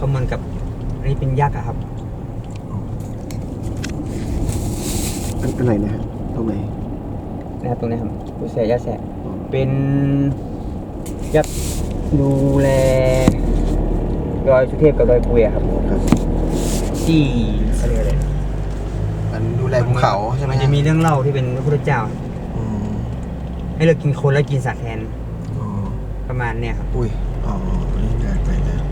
เขาเหมือนกับอันนี้เป็นยักษ์อะครับ อันอันไหนนะฮะตรงไหนนะครับตรงนี้ครับผู้แสยักษ์แสะอ๋อเป็นยักษ์ดูแลดอยสุเทพกับดอยปุยอะครับครับที่อะไรอะไรมันดูแลภูเขาใช่ไหมมันฮจะมีเรื่องเล่าที่เป็นพระพุทธเจ้าอืมให้เรากินคนแล้วกินสัตว์แทนอ๋อประมาณเนี่ยครับ อุ้ยอ๋อนี่ไงไปแล้ว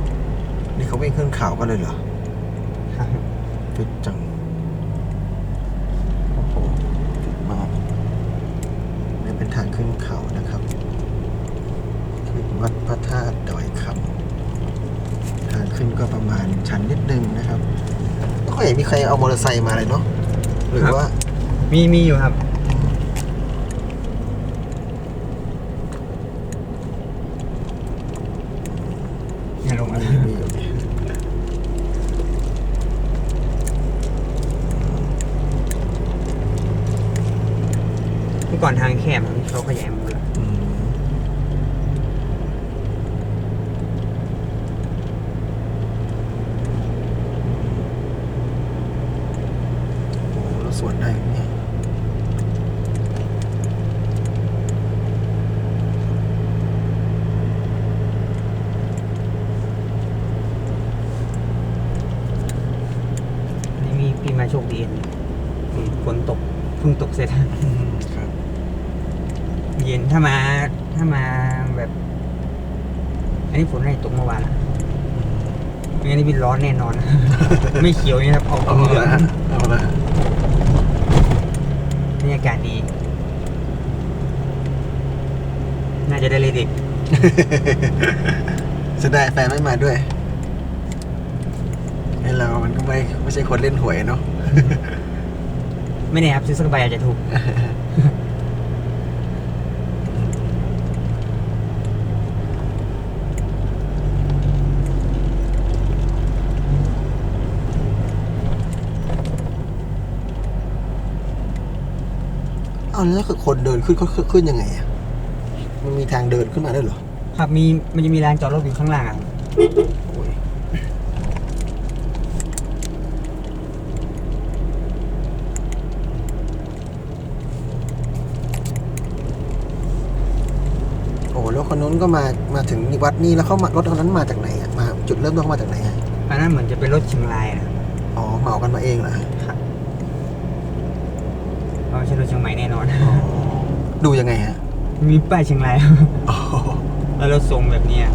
นี่เขา วิ่งขึ้นเขากันเลยเหรอฟิตจัง โอ้โหฟิตมากนี่เป็นทางขึ้นเขานะครับขึ้นวัดพระธาตุดอยคำทางขึ้นก็ประมาณชันนิดนึงนะครับก็ไม่เห็นมีใครเอามอเตอร์ไซค์มาเลยเนาะหรือว่า มีมีอยู่ครับ เนี่ยลงมา มีมีอยู่นี่ เมื่ อก่อนทางแคบครับเขาขยายมาหมดแล้วอืมโอ้เราสวนได้ไหมเนี่ยอันนี้มีปีมาโชคดีอันนี้อืมฝนตกเพิ่งตกเสร็จครับ เย็นถ้ามาถ้ามาแบบ อันนี้ฝนให้ตกเมื่อวานละไม่งั้นนี่เป็นร้อนแน่นอน ไม่เขียวนี่ครับออกเอาเหลืองละเอาละบรรยากาศดี น่าจะได้เลยเด็กเสียดายแฟนไม่มาด้วยไอเรา มันก็ไม่ไม่ใช่คนเล่นหวยเนาะ ไม่แน่ครับซื้อสักใบอาจจะถูก เอาแล้วคือคนเดินขึ้นเขาขึ้นยังไงอะมันมีทางเดินขึ้นมาด้วยเหรอครับมีมันจะมีลานจอดรถอยู่ข้างล่างอะโอ้ยโอ้แล้วคนนู้นก็มามาถึงวัดนี้แล้วเขามารถคนนั้นมาจากไหนอะมาจุดเริ่มต้นเขามาจากไหนอะอันนั้นเหมือนจะเป็นรถเชียงรายนะอ๋อเหมากันมาเองเหรอฮะเพราะไม่ใช่รถเชียงใหม่แน่นอนอ๋อดูยังไงฮะ มีป้ายเชียงรายอ๋อแล้วรถทรงแบบเนี้ย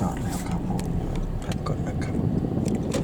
จอดแล้วครับ